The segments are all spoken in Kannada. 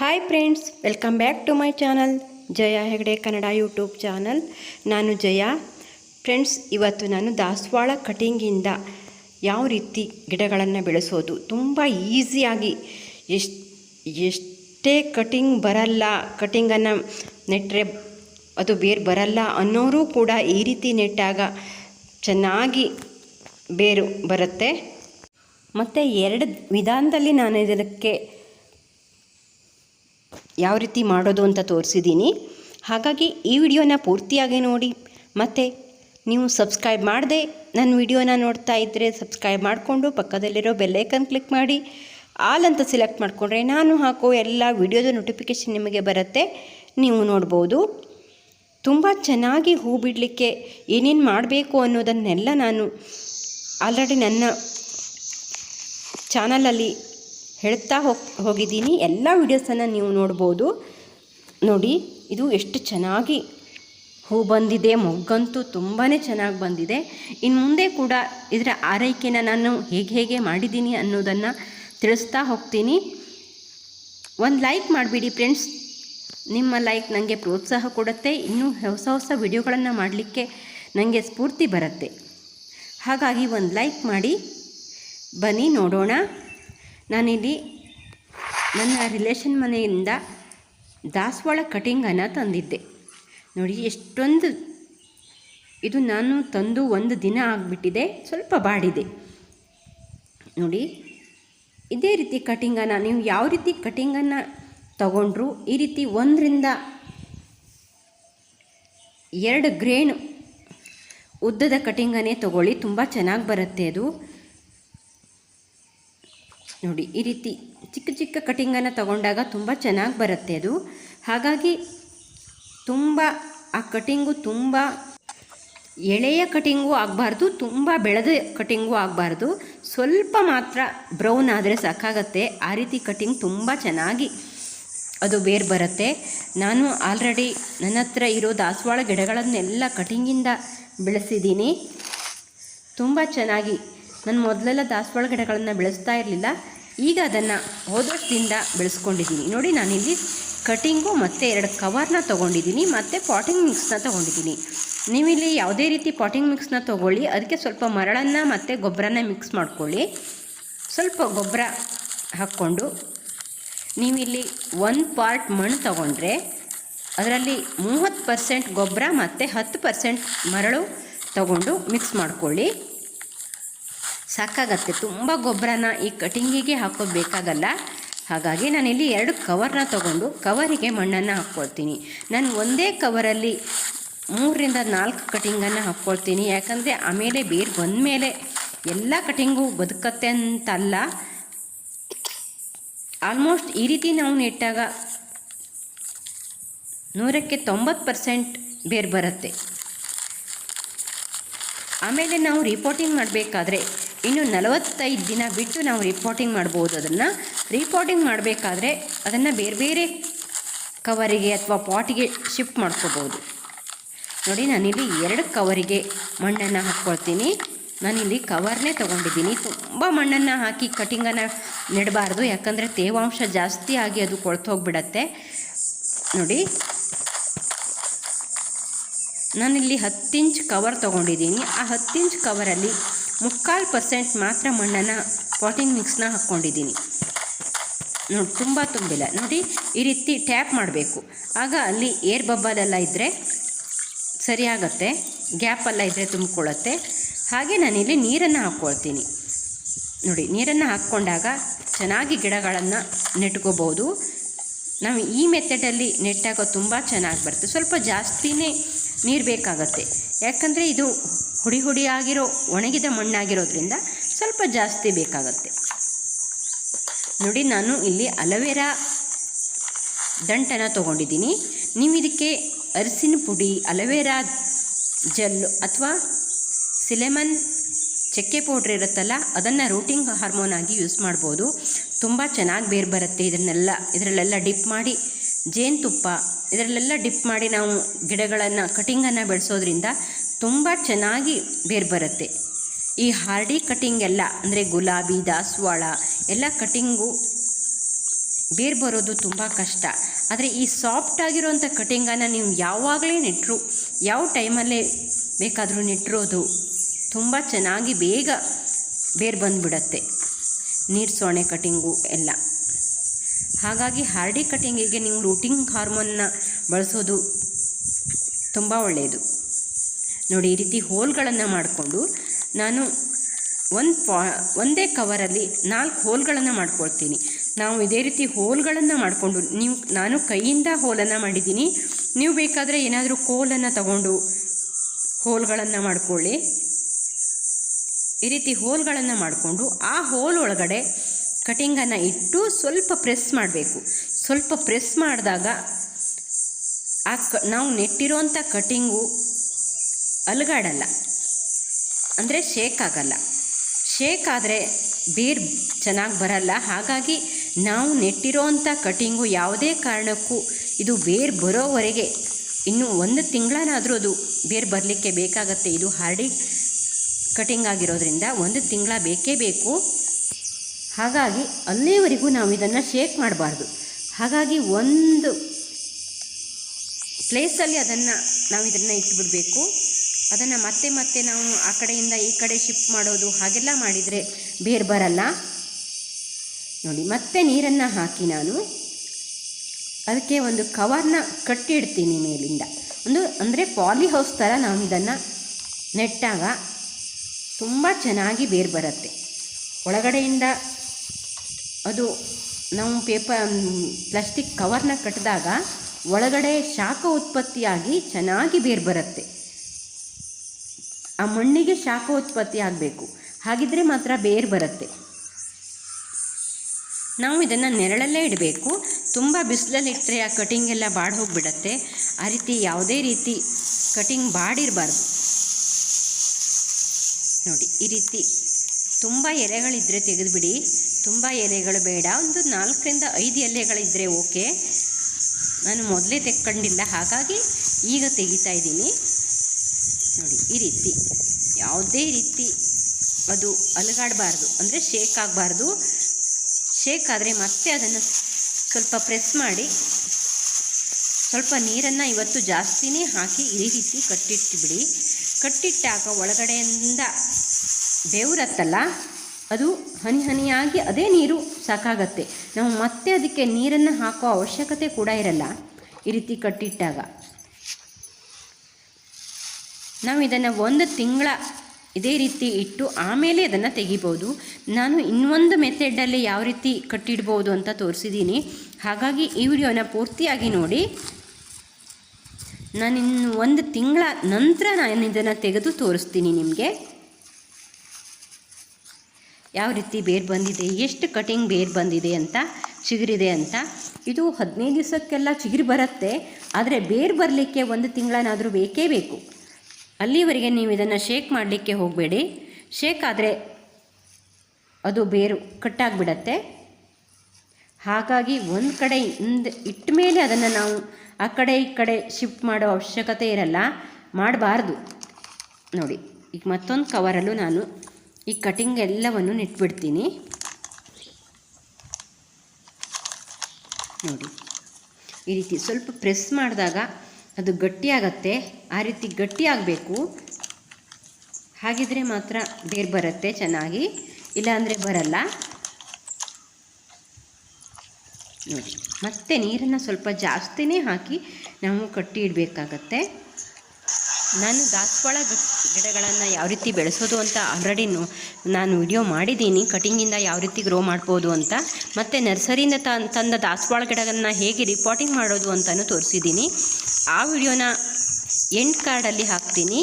Hi friends welcome back to my channel Jaya Hegde Kannada YouTube channel ನಾನು ಜಯ. ಫ್ರೆಂಡ್ಸ್ ಇವತ್ತು ನಾನು ದಾಸವಾಳ ಕಟಿಂಗಿಂದ ಯಾವ ರೀತಿ ಗಿಡಗಳನ್ನು ಬೆಳೆಸೋದು, ತುಂಬ ಈಸಿಯಾಗಿ ಎಷ್ಟು, ಎಷ್ಟೇ ಕಟಿಂಗ್ ಬರಲ್ಲ ಕಟಿಂಗನ್ನು ನೆಟ್ಟರೆ ಅದು ಬೇರು ಬರಲ್ಲ ಅನ್ನೋರು ಕೂಡ ಈ ರೀತಿ ನೆಟ್ಟಾಗ ಚೆನ್ನಾಗಿ ಬೇರು ಬರುತ್ತೆ. ಮತ್ತು ಎರಡು ವಿಧಾನದಲ್ಲಿ ನಾನು ಇದಕ್ಕೆ ಯಾವ ರೀತಿ ಮಾಡೋದು ಅಂತ ತೋರಿಸಿದ್ದೀನಿ. ಹಾಗಾಗಿ ಈ ವಿಡಿಯೋನ ಪೂರ್ತಿಯಾಗಿ ನೋಡಿ. ಮತ್ತು ನೀವು ಸಬ್ಸ್ಕ್ರೈಬ್ ಮಾಡದೆ ನನ್ನ ವಿಡಿಯೋನ ನೋಡ್ತಾ ಇದ್ದರೆ ಸಬ್ಸ್ಕ್ರೈಬ್ ಮಾಡಿಕೊಂಡು ಪಕ್ಕದಲ್ಲಿರೋ ಬೆಲ್ಲೈಕನ್ ಕ್ಲಿಕ್ ಮಾಡಿ. ಆಲ್ ಅಂತ ಸೆಲೆಕ್ಟ್ ಮಾಡಿಕೊಂಡ್ರೆ ನಾನು ಹಾಕೋ ಎಲ್ಲ ವಿಡಿಯೋದ ನೋಟಿಫಿಕೇಷನ್ ನಿಮಗೆ ಬರುತ್ತೆ. ನೀವು ನೋಡ್ಬೋದು. ತುಂಬ ಚೆನ್ನಾಗಿ ಹೂ ಬಿಡಲಿಕ್ಕೆ ಏನೇನು ಮಾಡಬೇಕು ಅನ್ನೋದನ್ನೆಲ್ಲ ನಾನು ಆಲ್ರೆಡಿ ನನ್ನ ಚಾನಲಲ್ಲಿ ಹೇಳ್ತಾ ಹೋಗಿ, ಹೋಗಿದ್ದೀನಿ. ಎಲ್ಲ ವೀಡಿಯೋಸನ್ನು ನೀವು ನೋಡ್ಬೋದು. ನೋಡಿ, ಇದು ಎಷ್ಟು ಚೆನ್ನಾಗಿ ಹೂ ಬಂದಿದೆ. ಮೊಗ್ಗಂತೂ ತುಂಬಾ ಚೆನ್ನಾಗಿ ಬಂದಿದೆ. ಇನ್ನು ಮುಂದೆ ಕೂಡ ಇದರ ಆರೈಕೆನ ನಾನು ಹೇಗೆ ಹೇಗೆ ಮಾಡಿದ್ದೀನಿ ಅನ್ನೋದನ್ನು ತಿಳಿಸ್ತಾ ಹೋಗ್ತೀನಿ. ಒಂದು ಲೈಕ್ ಮಾಡಿಬಿಡಿ ಫ್ರೆಂಡ್ಸ್. ನಿಮ್ಮ ಲೈಕ್ ನನಗೆ ಪ್ರೋತ್ಸಾಹ ಕೊಡುತ್ತೆ. ಇನ್ನೂ ಹೊಸ ಹೊಸ ವಿಡಿಯೋಗಳನ್ನು ಮಾಡಲಿಕ್ಕೆ ನನಗೆ ಸ್ಫೂರ್ತಿ ಬರುತ್ತೆ. ಹಾಗಾಗಿ ಒಂದು ಲೈಕ್ ಮಾಡಿ. ಬನ್ನಿ ನೋಡೋಣ. ನಾನಿಲ್ಲಿ ನನ್ನ ರಿಲೇಷನ್ ಮನೆಯಿಂದ ದಾಸವಾಳ ಕಟಿಂಗನ್ನು ತಂದಿದ್ದೆ. ನೋಡಿ, ಎಷ್ಟೊಂದು ಇದು ನಾನು ತಂದು ಒಂದು ದಿನ ಆಗಿಬಿಟ್ಟಿದೆ, ಸ್ವಲ್ಪ ಬಾಡಿದೆ. ನೋಡಿ, ಇದೇ ರೀತಿ ಕಟಿಂಗನ್ನು ನೀವು ಯಾವ ರೀತಿ ಕಟಿಂಗನ್ನು ತಗೊಂಡ್ರು, ಈ ರೀತಿ ಒಂದರಿಂದ ಎರಡು ಗ್ರೇನ್ ಉದ್ದದ ಕಟಿಂಗನ್ನೇ ತಗೊಳ್ಳಿ, ತುಂಬ ಚೆನ್ನಾಗಿ ಬರುತ್ತೆ ಅದು. ನೋಡಿ, ಈ ರೀತಿ ಚಿಕ್ಕ ಚಿಕ್ಕ ಕಟಿಂಗನ್ನು ತಗೊಂಡಾಗ ತುಂಬ ಚೆನ್ನಾಗಿ ಬರುತ್ತೆ ಅದು. ಹಾಗಾಗಿ ತುಂಬ, ಆ ಕಟಿಂಗು ತುಂಬ, ಎಳೆಯ ಕಟಿಂಗು ಆಗಬಾರ್ದು, ತುಂಬ ಬೆಳೆದ ಕಟಿಂಗು ಆಗಬಾರ್ದು. ಸ್ವಲ್ಪ ಮಾತ್ರ ಬ್ರೌನ್ ಆದರೆ ಸಾಕಾಗತ್ತೆ. ಆ ರೀತಿ ಕಟಿಂಗ್ ತುಂಬ ಚೆನ್ನಾಗಿ ಅದು ಬೇರ್ ಬರುತ್ತೆ. ನಾನು ಆಲ್ರೆಡಿ ನನ್ನ ಹತ್ರ ಇರೋ ದಾಸವಾಳ ಗಿಡಗಳನ್ನೆಲ್ಲ ಕಟಿಂಗಿಂದ ಬೆಳೆಸಿದ್ದೀನಿ. ತುಂಬ ಚೆನ್ನಾಗಿ ನಾನು ಮೊದಲೆಲ್ಲ ದಾಸವಾಳ ಗಿಡಗಳನ್ನು ಬೆಳೆಸ್ತಾ ಇರಲಿಲ್ಲ. ಈಗ ಅದನ್ನು ಹೋದಷ್ಟದಿಂದ ಬೆಳೆಸ್ಕೊಂಡಿದ್ದೀನಿ. ನೋಡಿ, ನಾನಿಲ್ಲಿ ಕಟಿಂಗು ಮತ್ತು ಎರಡು ಕವರ್ನ ತೊಗೊಂಡಿದ್ದೀನಿ, ಮತ್ತು ಪಾಟಿಂಗ್ ಮಿಕ್ಸ್ನ ತೊಗೊಂಡಿದ್ದೀನಿ. ನೀವಿಲ್ಲಿ ಯಾವುದೇ ರೀತಿ ಪಾಟಿಂಗ್ ಮಿಕ್ಸ್ನ ತೊಗೊಳ್ಳಿ, ಅದಕ್ಕೆ ಸ್ವಲ್ಪ ಮರಳನ್ನು ಮತ್ತು ಗೊಬ್ಬರನ ಮಿಕ್ಸ್ ಮಾಡ್ಕೊಳ್ಳಿ. ಸ್ವಲ್ಪ ಗೊಬ್ಬರ ಹಾಕ್ಕೊಂಡು ನೀವಿಲ್ಲಿ ಒಂದು ಪಾರ್ಟ್ ಮಣ್ಣು ತಗೊಂಡ್ರೆ ಅದರಲ್ಲಿ ಮೂವತ್ತು ಪರ್ಸೆಂಟ್ ಗೊಬ್ಬರ ಮತ್ತು ಹತ್ತು ಪರ್ಸೆಂಟ್ ಮರಳು ತಗೊಂಡು ಮಿಕ್ಸ್ ಮಾಡ್ಕೊಳ್ಳಿ. ಸಾಕಾಗತ್ತೆ. ತುಂಬ ಗೊಬ್ಬರನ ಈ ಕಟಿಂಗಿಗೆ ಹಾಕೋಬೇಕಾಗಲ್ಲ. ಹಾಗಾಗಿ ನಾನಿಲ್ಲಿ ಎರಡು ಕವರ್ನ ತಗೊಂಡು ಕವರಿಗೆ ಮಣ್ಣನ್ನು ಹಾಕ್ಕೊಳ್ತೀನಿ. ನಾನು ಒಂದೇ ಕವರಲ್ಲಿ ಮೂರರಿಂದ ನಾಲ್ಕು ಕಟಿಂಗನ್ನು ಹಾಕ್ಕೊಳ್ತೀನಿ. ಯಾಕಂದರೆ ಆಮೇಲೆ ಬೇರು ಬಂದಮೇಲೆ ಎಲ್ಲ ಕಟಿಂಗು ಬದುಕತ್ತೆ ಅಂತಲ್ಲ. ಆಲ್ಮೋಸ್ಟ್ ಈ ರೀತಿ ನಾವು ನೆಟ್ಟಾಗ ನೂರಕ್ಕೆ ತೊಂಬತ್ತು ಪರ್ಸೆಂಟ್ ಬೇರು ಬರುತ್ತೆ. ಆಮೇಲೆ ನಾವು ರಿಪೋರ್ಟಿಂಗ್ ಮಾಡಬೇಕಾದ್ರೆ ಇನ್ನು ನಲವತ್ತೈದು ದಿನ ಬಿಟ್ಟು ನಾವು ರಿಪೋರ್ಟಿಂಗ್ ಮಾಡ್ಬೋದು ಅದನ್ನು. ರಿಪೋರ್ಟಿಂಗ್ ಮಾಡಬೇಕಾದ್ರೆ ಅದನ್ನು ಬೇರೆ ಬೇರೆ ಕವರಿಗೆ ಅಥವಾ ಪಾಟಿಗೆ ಶಿಫ್ಟ್ ಮಾಡ್ಕೋಬೋದು. ನೋಡಿ, ನಾನಿಲ್ಲಿ ಎರಡು ಕವರಿಗೆ ಮಣ್ಣನ್ನು ಹಾಕ್ಕೊಳ್ತೀನಿ. ನಾನಿಲ್ಲಿ ಕವರ್ನೇ ತೊಗೊಂಡಿದ್ದೀನಿ. ತುಂಬ ಮಣ್ಣನ್ನು ಹಾಕಿ ಕಟಿಂಗನ್ನು ನೆಡಬಾರ್ದು. ಯಾಕಂದರೆ ತೇವಾಂಶ ಜಾಸ್ತಿ ಆಗಿ ಅದು ಕೊಳ್ತೋಗ್ಬಿಡತ್ತೆ. ನೋಡಿ ನಾನಿಲ್ಲಿ ಹತ್ತು ಇಂಚ್ ಕವರ್ ತೊಗೊಂಡಿದ್ದೀನಿ. ಆ ಹತ್ತು ಇಂಚ್ ಕವರಲ್ಲಿ ಮುಕ್ಕಾಲು ಪರ್ಸೆಂಟ್ ಮಾತ್ರ ಮಣ್ಣನ್ನು ಪಾಟಿಂಗ್ ಮಿಕ್ಸ್ನ ಹಾಕ್ಕೊಂಡಿದ್ದೀನಿ. ನೋಡಿ, ತುಂಬ ತುಂಬಿಲ್ಲ. ನೋಡಿ, ಈ ರೀತಿ ಟ್ಯಾಪ್ ಮಾಡಬೇಕು. ಆಗ ಅಲ್ಲಿ ಏರ್ ಬಬ್ಬಲೆಲ್ಲ ಇದ್ದರೆ ಸರಿಯಾಗತ್ತೆ. ಗ್ಯಾಪೆಲ್ಲ ಇದ್ದರೆ ತುಂಬಿಕೊಳ್ಳುತ್ತೆ. ಹಾಗೆ ನಾನಿಲ್ಲಿ ನೀರನ್ನು ಹಾಕ್ಕೊಳ್ತೀನಿ. ನೋಡಿ, ನೀರನ್ನು ಹಾಕ್ಕೊಂಡಾಗ ಚೆನ್ನಾಗಿ ಗಿಡಗಳನ್ನು ನೆಟ್ಕೋಬೋದು. ನಾವು ಈ ಮೆಥಡಲ್ಲಿ ನೆಟ್ಟಾಗ ತುಂಬ ಚೆನ್ನಾಗಿ ಬರುತ್ತೆ. ಸ್ವಲ್ಪ ಜಾಸ್ತಿನೇ ನೀರು ಬೇಕಾಗತ್ತೆ. ಯಾಕಂದರೆ ಇದು ಹುಡಿ ಹುಡಿ ಆಗಿರೋ ಒಣಗಿದ ಮಣ್ಣಾಗಿರೋದ್ರಿಂದ ಸ್ವಲ್ಪ ಜಾಸ್ತಿ ಬೇಕಾಗತ್ತೆ. ನೋಡಿ, ನಾನು ಇಲ್ಲಿ ಅಲವೇರಾ ದಂಟನ ತೊಗೊಂಡಿದ್ದೀನಿ. ನೀವು ಇದಕ್ಕೆ ಅರಿಸಿನ ಪುಡಿ, ಅಲವೇರಾ ಜೆಲ್ ಅಥವಾ ಸಿಲೆಮನ್ ಚಕ್ಕೆ ಪೌಡ್ರ್ ಇರುತ್ತಲ್ಲ, ಅದನ್ನು ರೂಟಿಂಗ್ ಹಾರ್ಮೋನ್ ಆಗಿ ಯೂಸ್ ಮಾಡ್ಬೋದು. ತುಂಬ ಚೆನ್ನಾಗಿ ಬೇರು ಬರುತ್ತೆ, ಇದನ್ನೆಲ್ಲ, ಇದರಲ್ಲೆಲ್ಲ ಡಿಪ್ ಮಾಡಿ ಜೇನುತುಪ್ಪ, ಇದರಲ್ಲೆಲ್ಲ ಡಿಪ್ ಮಾಡಿ ನಾವು ಗಿಡಗಳನ್ನು ಕಟಿಂಗನ್ನು ಬೆಳೆಸೋದ್ರಿಂದ ತುಂಬ ಚೆನ್ನಾಗಿ ಬೇರು ಬರುತ್ತೆ. ಈ ಹಾರ್ಡಿ ಕಟಿಂಗ್ ಎಲ್ಲ, ಅಂದರೆ ಗುಲಾಬಿ, ದಾಸವಾಳ, ಎಲ್ಲ ಕಟಿಂಗು ಬೇರು ಬರೋದು ತುಂಬ ಕಷ್ಟ. ಆದರೆ ಈ ಸಾಫ್ಟ್ ಆಗಿರೋಂಥ ಕಟಿಂಗನ್ನು ನೀವು ಯಾವಾಗಲೇ ನೆಟ್ಟರು ಯಾವ ಟೈಮಲ್ಲೇ ಬೇಕಾದರೂ ನೆಟ್ಟಿರೋದು ತುಂಬ ಚೆನ್ನಾಗಿ ಬೇಗ ಬೇರು ಬಂದುಬಿಡತ್ತೆ. ನೀರು ಸೋಣೆ ಕಟಿಂಗು ಎಲ್ಲ. ಹಾಗಾಗಿ ಹಾರ್ಡಿ ಕಟ್ಟಿಂಗಿಗೆ ನೀವು ರೂಟಿಂಗ್ ಹಾರ್ಮೋನ್ನ ಬಳಸೋದು ತುಂಬ ಒಳ್ಳೆಯದು. ನೋಡಿ, ಈ ರೀತಿ ಹೋಲ್ಗಳನ್ನು ಮಾಡಿಕೊಂಡು ನಾನು ಒಂದು ಪಾ, ಒಂದೇ ಕವರಲ್ಲಿ ನಾಲ್ಕು ಹೋಲ್ಗಳನ್ನು ಮಾಡ್ಕೊಳ್ತೀನಿ. ನಾವು ಇದೇ ರೀತಿ ಹೋಲ್ಗಳನ್ನು ಮಾಡಿಕೊಂಡು ನೀವು, ನಾನು ಕೈಯಿಂದ ಹೋಲನ್ನು ಮಾಡಿದ್ದೀನಿ. ನೀವು ಬೇಕಾದರೆ ಏನಾದರೂ ಕೋಲನ್ನು ತಗೊಂಡು ಹೋಲ್ಗಳನ್ನು ಮಾಡಿಕೊಳ್ಳಿ. ಈ ರೀತಿ ಹೋಲ್ಗಳನ್ನು ಮಾಡಿಕೊಂಡು ಆ ಹೋಲ್ ಒಳಗಡೆ ಕಟಿಂಗನ್ನು ಇಟ್ಟು ಸ್ವಲ್ಪ ಪ್ರೆಸ್ ಮಾಡಬೇಕು. ಸ್ವಲ್ಪ ಪ್ರೆಸ್ ಮಾಡಿದಾಗ ಆ ಕ, ನಾವು ನೆಟ್ಟಿರೋಂಥ ಕಟಿಂಗು ಅಲುಗಾಡಲ್ಲ. ಅಂದರೆ ಶೇಕ್ ಆಗಲ್ಲ. ಶೇಕ್ ಆದರೆ ಬೇರ್ ಚೆನ್ನಾಗಿ ಬರಲ್ಲ. ಹಾಗಾಗಿ ನಾವು ನೆಟ್ಟಿರೋಂಥ ಕಟಿಂಗು ಯಾವುದೇ ಕಾರಣಕ್ಕೂ ಇದು ಬೇರ್ ಬರೋವರೆಗೆ ಇನ್ನು ಒಂದು ತಿಂಗಳಾದರೂ ಅದು ಬೇರ್ ಬರಲಿಕ್ಕೆ ಬೇಕಾಗತ್ತೆ. ಇದು ಹಾರ್ಡಿ ಕಟಿಂಗ್ ಆಗಿರೋದ್ರಿಂದ ಒಂದು ತಿಂಗಳ ಬೇಕೇ ಬೇಕು. ಹಾಗಾಗಿ ಅಲ್ಲಿವರೆಗೂ ನಾವು ಇದನ್ನು ಶೇಕ್ ಮಾಡಬಾರ್ದು. ಹಾಗಾಗಿ ಒಂದು ಪ್ಲೇಸಲ್ಲಿ ಅದನ್ನು ನಾವು ಇದನ್ನು ಇಟ್ಬಿಡಬೇಕು. ಅದನ್ನು ಮತ್ತೆ ಮತ್ತೆ ನಾವು ಆ ಕಡೆಯಿಂದ ಈ ಕಡೆ ಶಿಫ್ಟ್ ಮಾಡೋದು ಹಾಗೆಲ್ಲ ಮಾಡಿದರೆ ಬೇರೆ ಬರಲ್ಲ. ನೋಡಿ, ಮತ್ತೆ ನೀರನ್ನು ಹಾಕಿ ನಾನು ಅದಕ್ಕೆ ಒಂದು ಕವರ್ನ ಕಟ್ಟಿಡ್ತೀನಿ ಮೇಲಿಂದ. ಒಂದು ಅಂದರೆ ಪಾಲಿ ಹೌಸ್ ಥರ ನಾವು ಇದನ್ನು ನೆಟ್ಟಾಗ ತುಂಬ ಚೆನ್ನಾಗಿ ಬೇರು ಬರುತ್ತೆ. ಒಳಗಡೆಯಿಂದ ಅದು ನಾವು ಪೇಪರ್ ಪ್ಲಾಸ್ಟಿಕ್ ಕವರ್ನ ಕಟ್ಟಿದಾಗ ಒಳಗಡೆ ಶಾಖ ಉತ್ಪತ್ತಿಯಾಗಿ ಚೆನ್ನಾಗಿ ಬೇರು ಬರುತ್ತೆ. ಆ ಮಣ್ಣಿಗೆ ಶಾಖ ಉತ್ಪತ್ತಿ ಆಗಬೇಕು. ಹಾಗಿದ್ರೆ ಮಾತ್ರ ಬೇರು ಬರುತ್ತೆ. ನಾವು ಇದನ್ನು ನೆರಳಲ್ಲೇ ಇಡಬೇಕು. ತುಂಬ ಬಿಸಿಲಲ್ಲಿ ಇಟ್ಟರೆ ಆ ಕಟಿಂಗ್ ಎಲ್ಲ ಬಾಡಿ ಹೋಗಿಬಿಡತ್ತೆ. ಆ ರೀತಿ ಯಾವುದೇ ರೀತಿ ಕಟಿಂಗ್ ಬಾಡಿರಬಾರ್ದು. ನೋಡಿ, ಈ ರೀತಿ ತುಂಬ ಎಲೆಗಳಿದ್ದರೆ ತೆಗೆದುಬಿಡಿ. ತುಂಬ ಎಲೆಗಳು ಬೇಡ. ಒಂದು ನಾಲ್ಕರಿಂದ ಐದು ಎಲೆಗಳಿದ್ದರೆ ಓಕೆ. ನಾನು ಮೊದಲೇ ತೆಕ್ಕೊಂಡಿಲ್ಲ. ಹಾಗಾಗಿ ಈಗ ತೆಗಿತಾ ಇದ್ದೀನಿ. ನೋಡಿ, ಈ ರೀತಿ. ಯಾವುದೇ ರೀತಿ ಅದು ಅಲುಗಾಡಬಾರ್ದು. ಅಂದರೆ ಶೇಕ್ ಆಗಬಾರ್ದು. ಶೇಕ್ ಆದರೆ ಮತ್ತೆ ಅದನ್ನು ಸ್ವಲ್ಪ ಪ್ರೆಸ್ ಮಾಡಿ ಸ್ವಲ್ಪ ನೀರನ್ನು ಇವತ್ತು ಜಾಸ್ತಿನೇ ಹಾಕಿ ಈ ರೀತಿ ಕಟ್ಟಿಟ್ಟುಬಿಡಿ ಕಟ್ಟಿಟ್ಟಾಗ ಒಳಗಡೆಯಿಂದ ಬೆವರತ್ತಲ್ಲ ಅದು ಹನಿ ಹನಿಯಾಗಿ ಅದೇ ನೀರು ಸಾಕಾಗತ್ತೆ. ನಾವು ಮತ್ತೆ ಅದಕ್ಕೆ ನೀರನ್ನು ಹಾಕೋ ಅವಶ್ಯಕತೆ ಕೂಡ ಇರಲ್ಲ. ಈ ರೀತಿ ಕಟ್ಟಿಟ್ಟಾಗ. ನಾವು ಇದನ್ನು ಒಂದು ತಿಂಗಳ ಇದೇ ರೀತಿ ಇಟ್ಟು ಆಮೇಲೆ ಅದನ್ನು ತೆಗಿಬೋದು. ನಾನು ಇನ್ನೊಂದು ಮೆಥೆಡಲ್ಲಿ ಯಾವ ರೀತಿ ಕಟ್ಟಿಡ್ಬೋದು ಅಂತ ತೋರಿಸಿದ್ದೀನಿ ಹಾಗಾಗಿ ಈ ವಿಡಿಯೋನ ಪೂರ್ತಿಯಾಗಿ ನೋಡಿ. ನಾನು ಇನ್ನು ಒಂದು ತಿಂಗಳ ನಂತರ ನಾನು ಇದನ್ನು ತೆಗೆದು ತೋರಿಸ್ತೀನಿ ನಿಮಗೆ. ಯಾವ ರೀತಿ ಬೇರು ಬಂದಿದೆ, ಎಷ್ಟು ಕಟಿಂಗ್ ಬೇರು ಬಂದಿದೆ ಅಂತ ಚಿಗುರಿದೆ ಅಂತ. ಇದು ಹದಿನೈದು ದಿವಸಕ್ಕೆಲ್ಲ ಚಿಗುರು ಬರುತ್ತೆ, ಆದರೆ ಬೇರು ಬರಲಿಕ್ಕೆ ಒಂದು ತಿಂಗಳನಾದರೂ ಬೇಕೇ ಬೇಕು. ಅಲ್ಲಿವರೆಗೆ ನೀವು ಇದನ್ನು ಶೇಕ್ ಮಾಡಲಿಕ್ಕೆ ಹೋಗಬೇಡಿ. ಶೇಕ್ ಆದರೆ ಅದು ಬೇರು ಕಟ್ಟಾಗಿಬಿಡತ್ತೆ. ಹಾಗಾಗಿ ಒಂದು ಕಡೆ ಇಂದ ಇಟ್ಟ ಮೇಲೆ ಅದನ್ನು ನಾವು ಆ ಕಡೆ ಈ ಕಡೆ ಶಿಫ್ಟ್ ಮಾಡೋ ಅವಶ್ಯಕತೆ ಇರಲ್ಲ. ಮಾಡಬಾರ್ದು. ನೋಡಿ, ಈಗ ಮತ್ತೊಂದು ಕವರಲ್ಲೂ ನಾನು ಈ ಕಟಿಂಗ್ ಎಲ್ಲವನ್ನು ನೆಟ್ಬಿಡ್ತೀನಿ. ನೋಡಿ, ಈ ರೀತಿ ಸ್ವಲ್ಪ ಪ್ರೆಸ್ ಮಾಡಿದಾಗ ಅದು ಗಟ್ಟಿಯಾಗತ್ತೆ. ಆ ರೀತಿ ಗಟ್ಟಿಯಾಗಬೇಕು. ಹಾಗಿದ್ರೆ ಮಾತ್ರ ಬೇರು ಬರುತ್ತೆ ಚೆನ್ನಾಗಿ. ಇಲ್ಲಾಂದರೆ ಬರಲ್ಲ. ನೋಡಿ, ಮತ್ತೆ ನೀರನ್ನು ಸ್ವಲ್ಪ ಜಾಸ್ತಿನೇ ಹಾಕಿ ನಾವು ಕಟ್ಟಿ ಇಡಬೇಕಾಗತ್ತೆ. ನಾನು ದಾಸವಾಳ ಗಿಡಗಳನ್ನು ಯಾವ ರೀತಿ ಬೆಳೆಸೋದು ಅಂತ ಆಲ್ರೆಡಿ ನಾನು ವಿಡಿಯೋ ಮಾಡಿದ್ದೀನಿ ಕಟಿಂಗಿಂದ ಯಾವ ರೀತಿ ಗ್ರೋ ಮಾಡ್ಬೋದು ಅಂತ. ಮತ್ತು ನರ್ಸರಿಯಿಂದ ತಂದ ದಾಸವಾಳ ಗಿಡಗಳನ್ನು ಹೇಗೆ ರಿಪೋರ್ಟಿಂಗ್ ಮಾಡೋದು ಅಂತಲೂ ತೋರಿಸಿದ್ದೀನಿ. ಆ ವಿಡಿಯೋನ ಎಂಡ್ ಕಾರ್ಡಲ್ಲಿ ಹಾಕ್ತೀನಿ.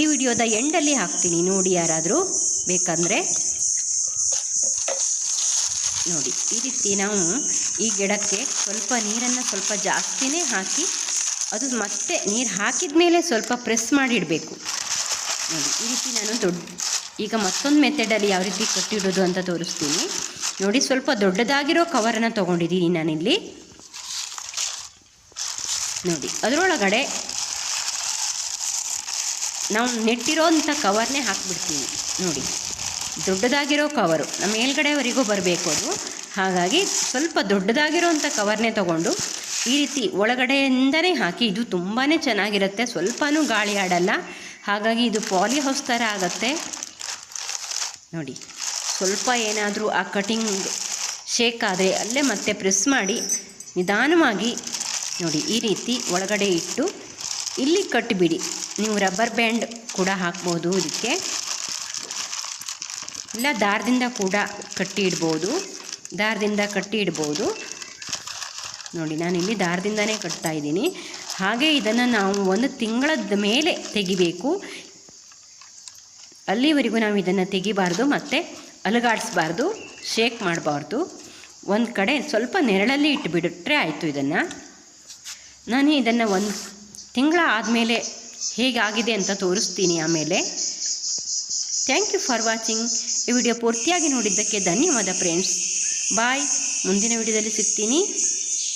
ಈ ವಿಡಿಯೋದ ಎಂಡಲ್ಲಿ ಹಾಕ್ತೀನಿ. ನೋಡಿ ಯಾರಾದರೂ ಬೇಕಂದರೆ. ನೋಡಿ, ಈ ರೀತಿ ನಾವು ಈ ಗಿಡಕ್ಕೆ ಸ್ವಲ್ಪ ನೀರನ್ನು ಸ್ವಲ್ಪ ಜಾಸ್ತಿನೇ ಹಾಕಿ ಅದು ಮತ್ತೆ ನೀರು ಹಾಕಿದ ಮೇಲೆ ಸ್ವಲ್ಪ ಪ್ರೆಸ್ ಮಾಡಿಡಬೇಕು. ನೋಡಿ, ಈ ರೀತಿ ನಾನು ದೊಡ್ಡ ಈಗ ಮತ್ತೊಂದು ಮೆಥಡಲ್ಲಿ ಯಾವ ರೀತಿ ಕಟ್ಟಿಡೋದು ಅಂತ ತೋರಿಸ್ತೀನಿ. ನೋಡಿ, ಸ್ವಲ್ಪ ದೊಡ್ಡದಾಗಿರೋ ಕವರನ್ನು ತೊಗೊಂಡಿದ್ದೀನಿ ನಾನಿಲ್ಲಿ. ನೋಡಿ, ಅದರೊಳಗಡೆ ನಾವು ನೆಟ್ಟಿರೋಂಥ ಕವರ್ನೇ ಹಾಕ್ಬಿಡ್ತೀನಿ. ನೋಡಿ, ದೊಡ್ಡದಾಗಿರೋ ಕವರು ನಮ್ಮ ಮೇಲ್ಗಡೆವರೆಗೂ ಬರಬೇಕು ಅದು. ಹಾಗಾಗಿ ಸ್ವಲ್ಪ ದೊಡ್ಡದಾಗಿರೋಂಥ ಕವರ್ನೇ ತಗೊಂಡು ಈ ರೀತಿ ಒಳಗಡೆಯಿಂದನೇ ಹಾಕಿ ಇದು ತುಂಬಾ ಚೆನ್ನಾಗಿರುತ್ತೆ. ಸ್ವಲ್ಪನೂ ಗಾಳಿ ಆಡಲ್ಲ. ಹಾಗಾಗಿ ಇದು ಪಾಲಿ ಹೌಸ್ ಥರ ಆಗುತ್ತೆ. ನೋಡಿ, ಸ್ವಲ್ಪ ಏನಾದರೂ ಆ ಕಟಿಂಗ್ ಶೇಕ್ ಆದರೆ ಅಲ್ಲೇ ಮತ್ತೆ ಪ್ರೆಸ್ ಮಾಡಿ ನಿಧಾನವಾಗಿ ನೋಡಿ ಈ ರೀತಿ ಒಳಗಡೆ ಇಟ್ಟು ಇಲ್ಲಿ ಕಟ್ಟಿಬಿಡಿ ನೀವು ರಬ್ಬರ್ ಬ್ಯಾಂಡ್ ಕೂಡ ಹಾಕ್ಬೋದು ಇದಕ್ಕೆ. ಇಲ್ಲ, ದಾರದಿಂದ ಕೂಡ ಕಟ್ಟಿ ಇಡ್ಬೋದು ದಾರದಿಂದ ಕಟ್ಟಿ ಇಡ್ಬೋದು ನೋಡಿ, ನಾನು ಇಲ್ಲಿ ದಾರದಿಂದನೇ ಕಟ್ತಾ ಇದ್ದೀನಿ. ಹಾಗೆ ಇದನ್ನು ನಾವು ಒಂದು ತಿಂಗಳದ ಮೇಲೆ ತೆಗಿಬೇಕು. ಅಲ್ಲಿವರೆಗೂ ನಾವು ಇದನ್ನು ತೆಗಿಬಾರ್ದು, ಮತ್ತು ಅಲುಗಾಡಿಸ್ಬಾರ್ದು, ಶೇಕ್ ಮಾಡಬಾರ್ದು. ಒಂದು ಕಡೆ ಸ್ವಲ್ಪ ನೆರಳಲ್ಲಿ ಇಟ್ಟುಬಿಟ್ರೆ ಆಯಿತು ಇದನ್ನು. ನಾನು ಇದನ್ನು ಒಂದು ತಿಂಗಳ ಆದಮೇಲೆ ಹೇಗಾಗಿದೆ ಅಂತ ತೋರಿಸ್ತೀನಿ ಆಮೇಲೆ. ಥ್ಯಾಂಕ್ ಯು ಫಾರ್ ವಾಚಿಂಗ್ ಈ ವಿಡಿಯೋ ಪೂರ್ತಿಯಾಗಿ ನೋಡಿದ್ದಕ್ಕೆ ಧನ್ಯವಾದ ಫ್ರೆಂಡ್ಸ್ ಬಾಯ್ ಮುಂದಿನ ವಿಡಿಯೋದಲ್ಲಿ ಸಿಗ್ತೀನಿ.